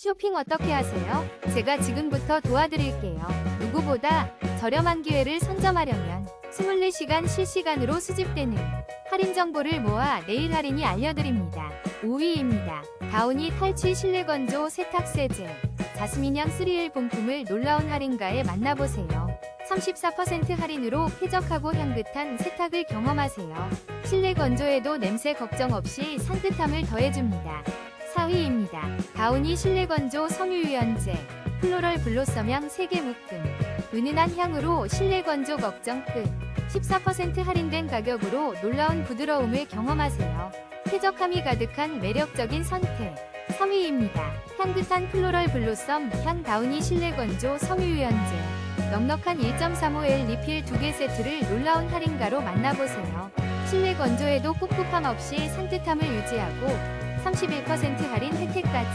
쇼핑 어떻게 하세요? 제가 지금부터 도와드릴게요. 누구보다 저렴한 기회를 선점하려면 24시간 실시간으로 수집되는 할인 정보를 모아 내일 할인이 알려드립니다. 5위입니다. 다우니 탈취 실내 건조 세탁 세제. 자스민향 3일 본품을 놀라운 할인가에 만나보세요. 34% 할인으로 쾌적하고 향긋한 세탁을 경험하세요. 실내 건조에도 냄새 걱정 없이 산뜻함을 더해줍니다. 4위입니다. 다우니 실내 건조 섬유유연제. 플로럴 블로썸향 3개 묶음. 은은한 향으로 실내 건조 걱정 끝. 14% 할인된 가격으로 놀라운 부드러움을 경험하세요. 쾌적함이 가득한 매력적인 선택. 3위입니다. 향긋한 플로럴 블로썸 향 다우니 실내 건조 섬유유연제. 넉넉한 1.35L 리필 2개 세트를 놀라운 할인가로 만나보세요. 실내 건조에도 꿉꿉함 없이 산뜻함을 유지하고 31% 할인 혜택까지.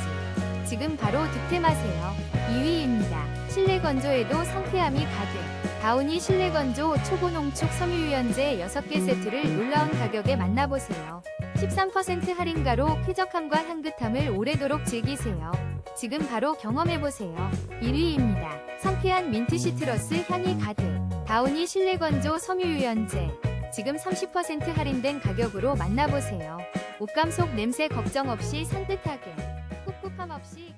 지금 바로 득템하세요. 2위입니다. 실내 건조에도 상쾌함이 가득. 다우니 실내 건조 초보 농축 섬유유연제 6개 세트를 놀라운 가격에 만나보세요. 13% 할인가로 쾌적함과 향긋함을 오래도록 즐기세요. 지금 바로 경험해보세요. 1위입니다. 상쾌한 민트 시트러스 향이 가득. 다우니 실내 건조 섬유유연제. 지금 30% 할인된 가격으로 만나보세요. 옷감 속 냄새 걱정 없이 산뜻하게. 꿉꿉함 없이